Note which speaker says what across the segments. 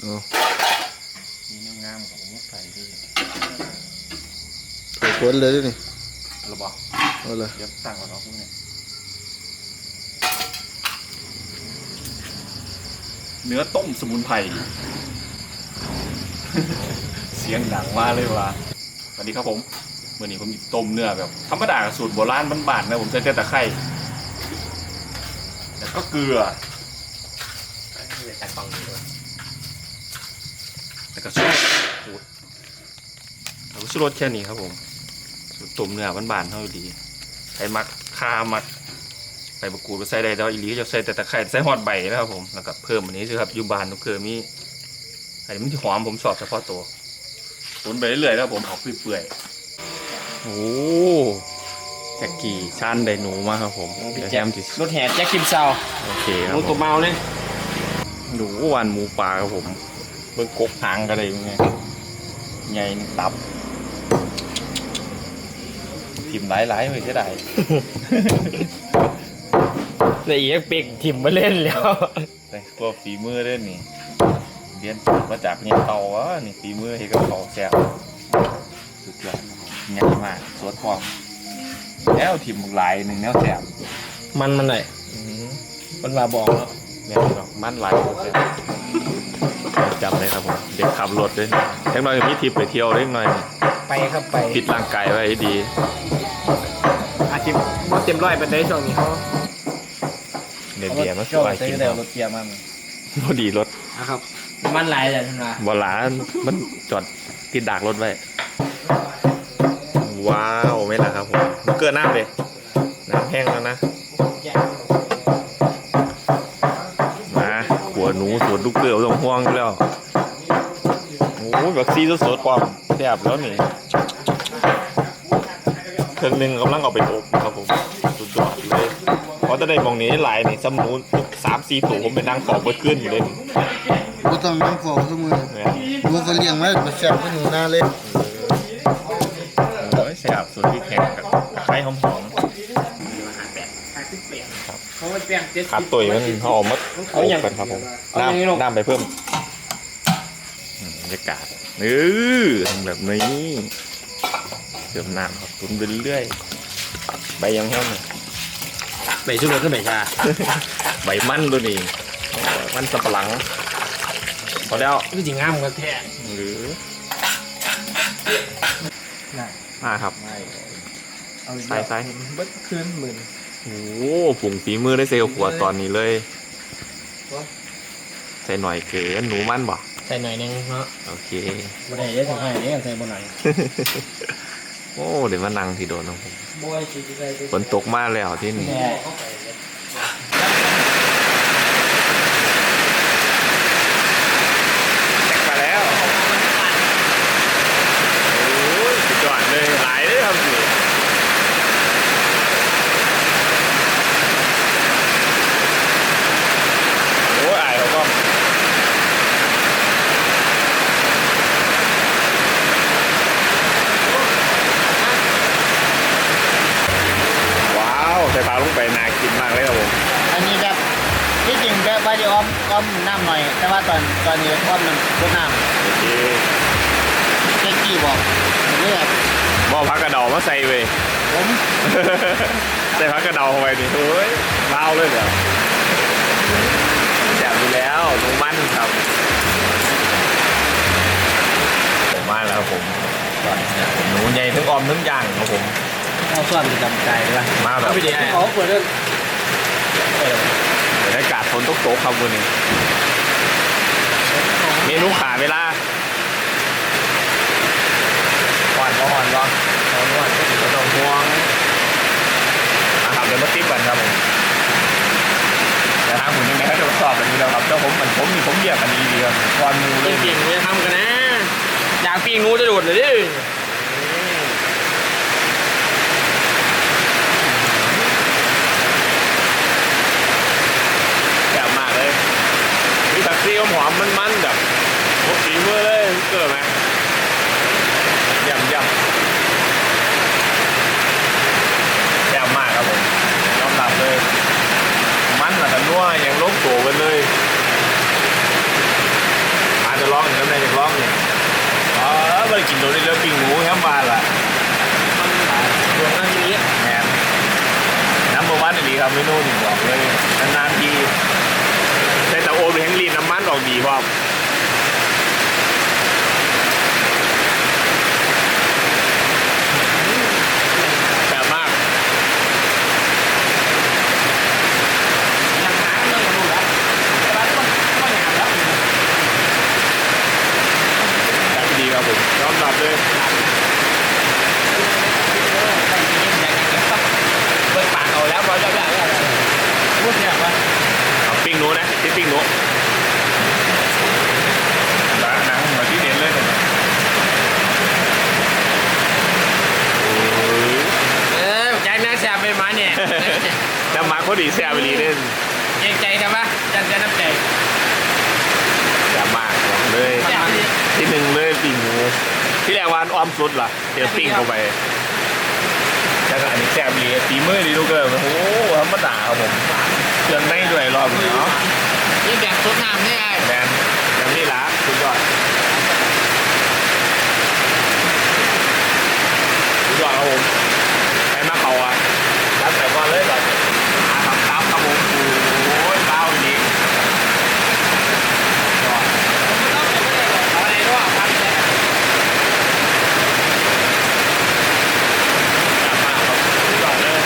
Speaker 1: เอา
Speaker 2: มีน้ำงามของผมใส่ด้วย
Speaker 1: ใส่ขวดเลยดินี่
Speaker 2: ระบอก
Speaker 1: เอาเลย
Speaker 2: เดี๋ยวตั้งก่อนเนาะพวกเนี้ยเนื้อต้มสมุนไพร เสียงดังมากเลยว่ะสวัสดีครับผมเมื่อนี้ผมมีต้มเนื้อแบบธรรมดาสูตรโบราณบ้านๆนะผมใช้แต่ตะไคร้แล้วก็เกลือ
Speaker 3: ตักกล่องดีด้วย
Speaker 2: แล้วก็ชูรสโอ้ยแล้วก็ชูรสแค่นี้ครับผมสูตรต้มเนื้อบานๆเท่าดีใส่มักคามักใบมะกรูดก็ใส่ได้แต่ว่าอีหลีก็จะใส่แต่ตะไคร้ใส่หอดใบนะครับผมแล้วก็เพิ่มอันนี้สิครับอยูบานทุกเครือมีอันนี้มันที่หอมผมชอบเฉพาะตัวตุนไปเรื่อยๆแล้วผมออกเปื่อยๆโอ้แจ็กกี้ชันไดหนูมากครับผมเดี๋ยวแฮมจิ
Speaker 3: รถแห่แจ็คคิมเซา
Speaker 2: โอเคค
Speaker 3: ห
Speaker 2: รับ
Speaker 3: มู
Speaker 2: ผ
Speaker 3: ตัว
Speaker 2: ม
Speaker 3: เมาเลย
Speaker 2: หนูวันหมูป่าครับผม เบิ่งกกหางกันเลยไงใหญ่ตับทิมหลายๆเลยเสียดาย
Speaker 3: แต่อีกเป็กถิ่มมาเล่นแล้ว
Speaker 2: แต่พวกฝีมือเล่นนี่เรียนจบมาจากเนี่ยเตาวะนี่ฝีมือเฮ็ดกับเขาวแซ่บสุดยอดครับผมง่ายมากสวดพร้อมแล้วทิมหลายหนึ่งแนวแซ่บ
Speaker 3: มันมันหน่อยมันมาบอกเนาะ
Speaker 2: แม่นดอกมันหลายแซ่บ จำเลยครับผมเด็กขับรถด้วยเล็กน้อยมีทริปไปเที่ยวเล็กน้อยนี่
Speaker 3: ไปครับไป
Speaker 2: ฟิตร่างกายไว้ให้ดี
Speaker 3: อาชีพมอเต็มร้อยเป็นได้ช่วงนี้เขา
Speaker 2: เบียร์เบียร์มาส
Speaker 3: ช่วง
Speaker 2: บาย
Speaker 3: ใช้
Speaker 2: กิน
Speaker 3: เดียว
Speaker 2: เนาะ
Speaker 3: รถเกียร์มัน
Speaker 2: พอดีรถ
Speaker 3: นะครับมันหลายแต่ท่านว่า
Speaker 2: บหลานมันจอดติดดากรถไว้ว้าวไม่ละครับผมมันเกินน้ำเลยน้ำแห้งแล้วนะ วหนูสวนลูกเกลือต้องห่วงอยู่แล้วโอ้ยบักซีสดๆความแซ่บแล้วนี่เครื่องหนึงกำลังเอาไปอบครับผมสุดยอดเลยเพราะจะได้มองนี้หลายนี่ซ้ำหนูสามสี่ตัวผมไปนั่งขอบเบิดขึ้นอยู่เลยนี่
Speaker 1: บ่ต้องน้ำฟอกทุกมือ
Speaker 2: เนี่ย
Speaker 1: หนูก็เลี้ยงไว้มาแซ่บก็หนูนาเลย
Speaker 2: โอ้ยแซ่บสุดที่แข็งกับไข่หอม
Speaker 3: เขาไปเปลี่ยนเจ็ด
Speaker 2: ๆขาดตุยมันหอมมัด
Speaker 3: เอาอย่าง
Speaker 2: กันครับผม
Speaker 3: เอาอย่างนี้ลง
Speaker 2: น้ำน้ำไปเพิ่มอืมบรรยากาศเออทำแบบนี้เติมน้ำครับตุนไปเรื่อยใบยังแห้งเลย
Speaker 3: ไปชุบเลยขึ้นไปชา
Speaker 2: ใบมันตัวนี้โอ้ยมันสับปะหลังพอแล้ว
Speaker 3: คือจริงงามกันแท้
Speaker 2: หรือ
Speaker 3: น่ะ
Speaker 2: อ่าครับ
Speaker 3: เอา
Speaker 2: ใส่ใส่
Speaker 3: เบิดคืนหมื่น
Speaker 2: โอ้โหผงฝีมือได้เซลล์ขวดตอนนี้เลย ใส่หน่อยเกินหนูมันบ่
Speaker 3: ใส่หน่อยนึงเนาะ
Speaker 2: โอเค
Speaker 3: บ่ได้ได้ถึงให้ได้ใส่บ่หน่อย
Speaker 2: โอ้เดี๋ยวมานั่งที่โดนของผม
Speaker 3: บ่อยสิใส่
Speaker 2: ฝนตกมากแล้วที่นี่
Speaker 3: แน่
Speaker 2: แตกมาแล้วโอ้ยสุดยอดเลยหลายเลยครับนี่โอ้ยอายเขาก็ว้าวใส่ปลาลงไปน่ากินมากเลยครับผม
Speaker 1: อันนี้แบบที่จริงแบบว่าจะอ้อมอ้อมน้ำหน่อย แต่ว่าตอนตอนนี้อ้อมน้ำรดน้
Speaker 2: โอเคำ
Speaker 1: เจ๊กี้บอกนี่แบบ
Speaker 2: บอกพักกระเดามาใส่เว้ย
Speaker 1: ผม
Speaker 2: ใส่พักกระเดาเข้าไปนี่เฮ้ยเล่าเลยเดี๋ยวแจกอยู่แล้วหนูมั่นครับผมมาแล้วครับผมหนูใหญ่ทั้งออมทั้งย่างครับผม
Speaker 3: เอาส่วนประจำใจเลย
Speaker 2: มาแบบ
Speaker 3: เอาไปดิเขาเปิดเรื่อง
Speaker 2: บรรยากาศฝนตกโตกครับวันนี้ เมนูขาเวลาหวานก็หวานก็หวานหวานก็ต้องห่วงนะครับเดี๋ยวมาติ๊บกันครับผมแต่ทางผมยังไงก็ทดสอบแบบนี้แล้วครับเจ้าผมเหมือนผมมีผมเหยียบอันนี้ดีครับก่อนหมูเลย
Speaker 3: เก่งๆจะทำกันนะอยากปีงูจะโดดเลยดิ
Speaker 2: แซ่บมากเลยมีแท็กซี่ หอมมันมันๆแบบพวกสีมือเลยเกิดไหมยำยำแซ่บมากครับผมยอมรับเลย มันอะแต่นัวยังลงตัวกันเลยทานองน้ำในจากร้องเนี่ยอ๋อไม่ได้กินโดนเรื่องปิ้งหมูแค่มาละ
Speaker 3: รวมกันนี้
Speaker 2: แหมน้ำเบอร์วันดีครับเมนูนี่บอกเลยนานๆทีแต่แต่โอเป็นแห้งลี นน้ำมันออกดีพร้อมแบบมาก
Speaker 3: ยังหาเรื่องมาดูแล้วแต่ว่าต้องต้องหาแล้ว
Speaker 2: แบบดีครับผมยอมรับเลย
Speaker 3: เปิดปากเอาแล้วพอจะได้แล้วพูดเนี่ยว่า
Speaker 2: เอาปิ้งหนูนะที่ปิ้งหนูร้านหนังมาที่เด่นเลยเนี่ยโอ้ย
Speaker 3: เออใจน่าแซ่บไปมาเนี่ย
Speaker 2: น้ำหมัก พอดีแซ่บไปดีเล่น
Speaker 3: เกรงใจครับว่าจันจะน้ำใจ
Speaker 2: แซ่บมากบอกเลย
Speaker 3: แซ่บดี
Speaker 2: ที่หนึ่งเลยปิ้งหมูที่แรกวาอันอ้อมสุดล่ะเดี๋ยวปิ้งเข้าไปแล้วก็อันนี้แซ่บดีฝีมือดีลูกเกอร์โอ้โหธรรมดาครับผมเครื่องในด้วยรอบนี้เนาะ
Speaker 3: นี่แบบสดน้ำนี่ไอ้
Speaker 2: แมนแบบนี้ละสุดยอดสุดยอดครับผมใครมาเขาอะรับแต่ก่อนเลยแบบหาคำครับครับผมโอ้ยเบาดียอด
Speaker 3: เอาอะไรด้วยพันเลย
Speaker 2: จับมากครับสุดยอดเลย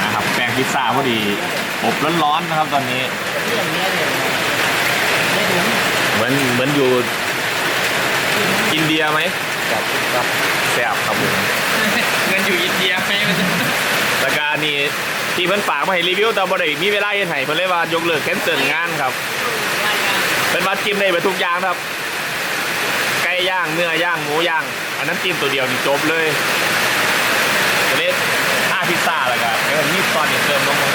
Speaker 2: นะครับแป้งพิซซ่าพอ ดีอบร้อนๆนะครับตอนนี้
Speaker 1: เรื่องนี้เนี่ยไม่ถึง
Speaker 2: เหมือนเหมือนอยู่อินเดียไหม
Speaker 1: กับกับ
Speaker 2: แซ่บครับผม
Speaker 3: เงินอยู่อินเดียไม่มัน
Speaker 2: แล้วก็นี่ที่เพิ่นฝากมาให้รีวิวแต่บ่ได้มีเวลาเฮ็ดให้เพิ่นเลยว่ายกเลิกแคนเซิลงานครับเพิ่นว่าจิ้มได้ไปทุกอย่างครับไก่ย่างเนื้อย่างหมูย่าง อันนั้นจิ้มตัวเดียวนี่จบเลยตัวนี้ห้าพิซซ่าแล้วก็เดี๋ยวมีซอสอีกเติมลงมา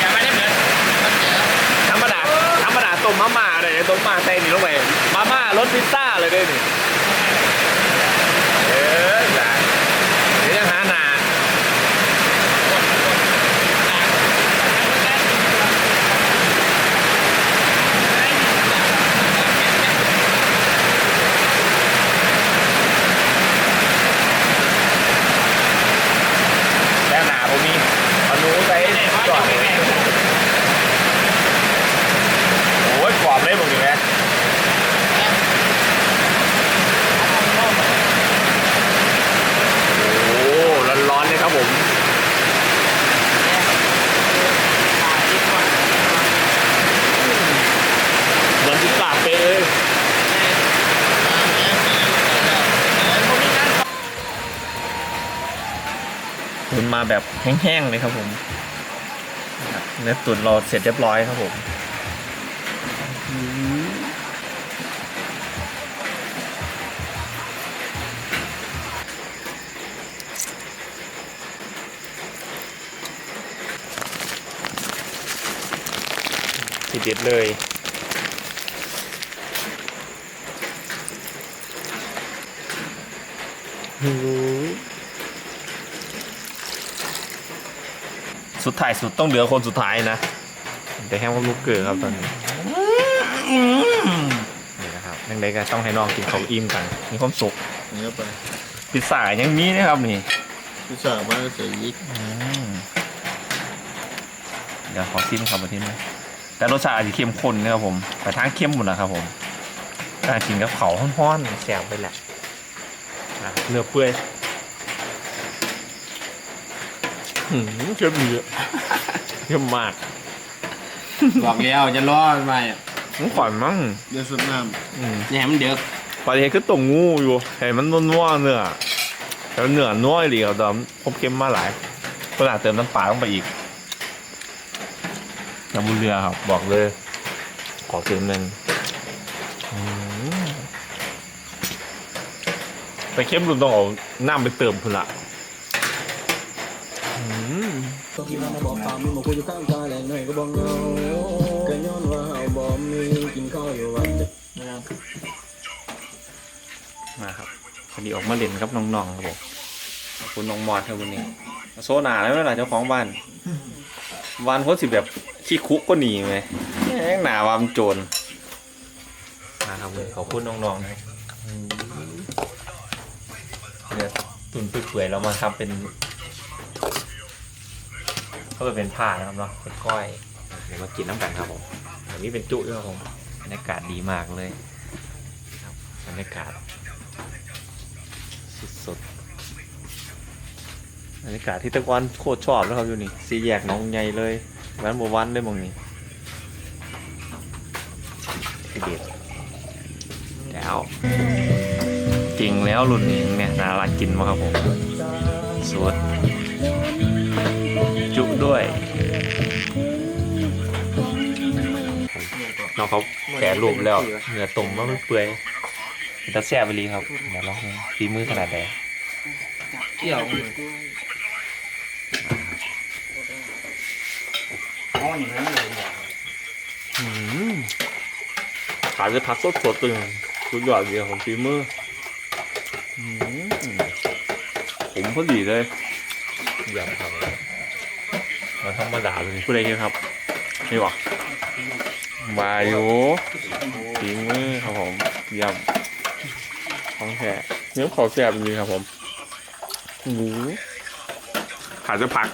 Speaker 3: อย่ามาได้เหมือน
Speaker 2: ธรรมดาธรรมดาต้มมาม่าเลย ต้นี่ลงไปมาม่ารสพิซซ่าเลยเด้นี่เออจ้ะเดี๋ยวยังหาหนา แล้วหนาผมมีเอาหนูใส่ก่อนโอ้ยกรอบเลยมึงเห็นไหมโอ้ร้อนๆเลยครับผมเหมือนพิซซ่าเป๊ะเลยตุนมา แบบแห้งๆเลยครับผมเนื้อตุ๋นเราเสร็จเรียบร้อยครับผมทีเด็ดเลย สุดท้ายสุดต้องเหลือคนสุดท้ายนะแต่แค่ว่าลูกเกิดครับตอนนี้นี่นะครับยังไงก็ต้องให้น้องกินเขาวอิ่มกันมีความสุข
Speaker 1: เนื้อไป
Speaker 2: พิซซ่ายังมีนะครับนี่
Speaker 1: พิซซ่ามาใส่ยิก
Speaker 2: อืมเดี๋ยวขอซิมครับมาที่นี่แต่รสชาติอาจจะเข้มข้นนะครับผมแต่ทางเข้มหมดแล้วครับผมการกินกับเขาห้อนๆแสบไปแหละนะครับเนื้อเปื่อยหืม เข้มดีอะเข้มมาก
Speaker 3: บอกแล้วจะรอดไหม
Speaker 2: มันขวัญมั้ง
Speaker 1: เดี๋ยวสุดน้
Speaker 2: อืม
Speaker 3: เนี่ยมันเดือด
Speaker 2: ปลาเทคือต้มงูอยู่เห็นมันนัวๆเนื้อแต่เนื้อนัวอีหลีครับดอมครบเข้มมาหลายขนาดเติมน้ำปลาลงไปอีกน้ำบุญเรือครับ บอกเลย ขอเติมหนึ่งอืมแต่เข้มรุนต้องเอาน้ำไปเติมพุ่นละอื ม
Speaker 4: ที่มันบอกตามมีหมกูอยู่ข้างกายแหล่งหน่อยก็บอกเงาก็ย้อนว่าเฮาบ่มีกินข้าวอยู่วันเด็ก
Speaker 2: มาครับำวันนี้ออกมาเล่นกับน้องๆครับผมขอบคุณน้องมอดครับวันนี้โซนาแล้วเวลาเจ้าของบ้านวานเขาสิแบบขี้คุกก็หนีไหมแม่งหนาวามนโจรมาครับผมขอบคุณน้องๆนะอืมเนี่ยตุนเปื่อยๆเรามาทำเป็น เขาไปเป็นผ้านะครับเนาะเป็นก้อยเดี๋ยวมากินน้ำกันครับผมอันนี้เป็นจุด้วยครับผมบรรยากาศดีมากเลยครับบรรยากาศสุดๆบรรยากาศที่ตะวันโคตรชอบแล้วครับอยู่นี่สีแยกหน้องใหญ่เลยแวันบวันเลยหมองนี้ทีเด็ดแล้วจริงแล้วรุ่นนี้เนี่ยน่ารักกินมากครับผมสดจุ ด้วย น้องเขาแกะรูปแล้วเนื้อตุ่มว่ามันเปื่อยมันจะแซ่บไปรีครับเดี๋ยวลองดูฝีมือขนาดไหน
Speaker 3: เกี่ยวอ๋ออย่างนั้นเลย
Speaker 2: อืมขายจะพักสดสดๆเลยสุดยอดเลยของฝีมืออืมผมพอดีเลยยำครับ มาธรรมดาเลยพูดอะไรกันครับนี่วะวาอยุฝีมือครับผมยำของแท้เนื้อขอแซ่บจริงๆครับผมหมูขาจะพัก